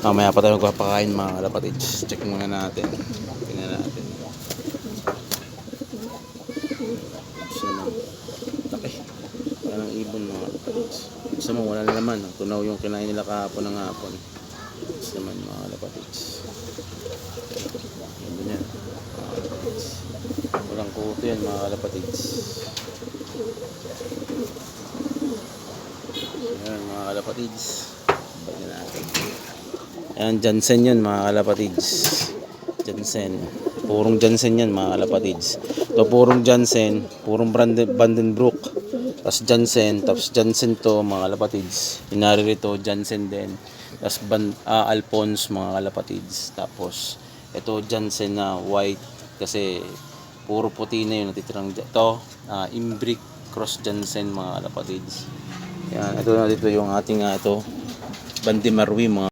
Mamaya pa tayo magpapakain mga kalapatids. Check muna natin. Tingnan natin. Gusto naman. Wala ng ibon mga kalapatids. Gusto mo, wala na naman. Tunaw yung kinain nila kahapon ng hapon. Gusto naman mga kalapatids. Yan. Mga kalapatids. Walang kuto yan mga kalapatids. Ayan mga kalapatids. Bagyan natin. Ayan, Jansen yun mga kalapatids. Jansen. Purong Jansen yan mga kalapatids. Ito purong Jansen, purong Branden, Vandenbroek. Tapos Jansen, tapos Jansen to mga kalapatids. Inari rito, Jansen din. Tapos Ban, ah, Alphonse mga kalapatids. Tapos ito Jansen na white kasi puro puti na yun natitirang ito ah, Imbric Cross Jansen mga kalapatids. Yan, ito na dito yung ating ah, ito Bandimarwi mga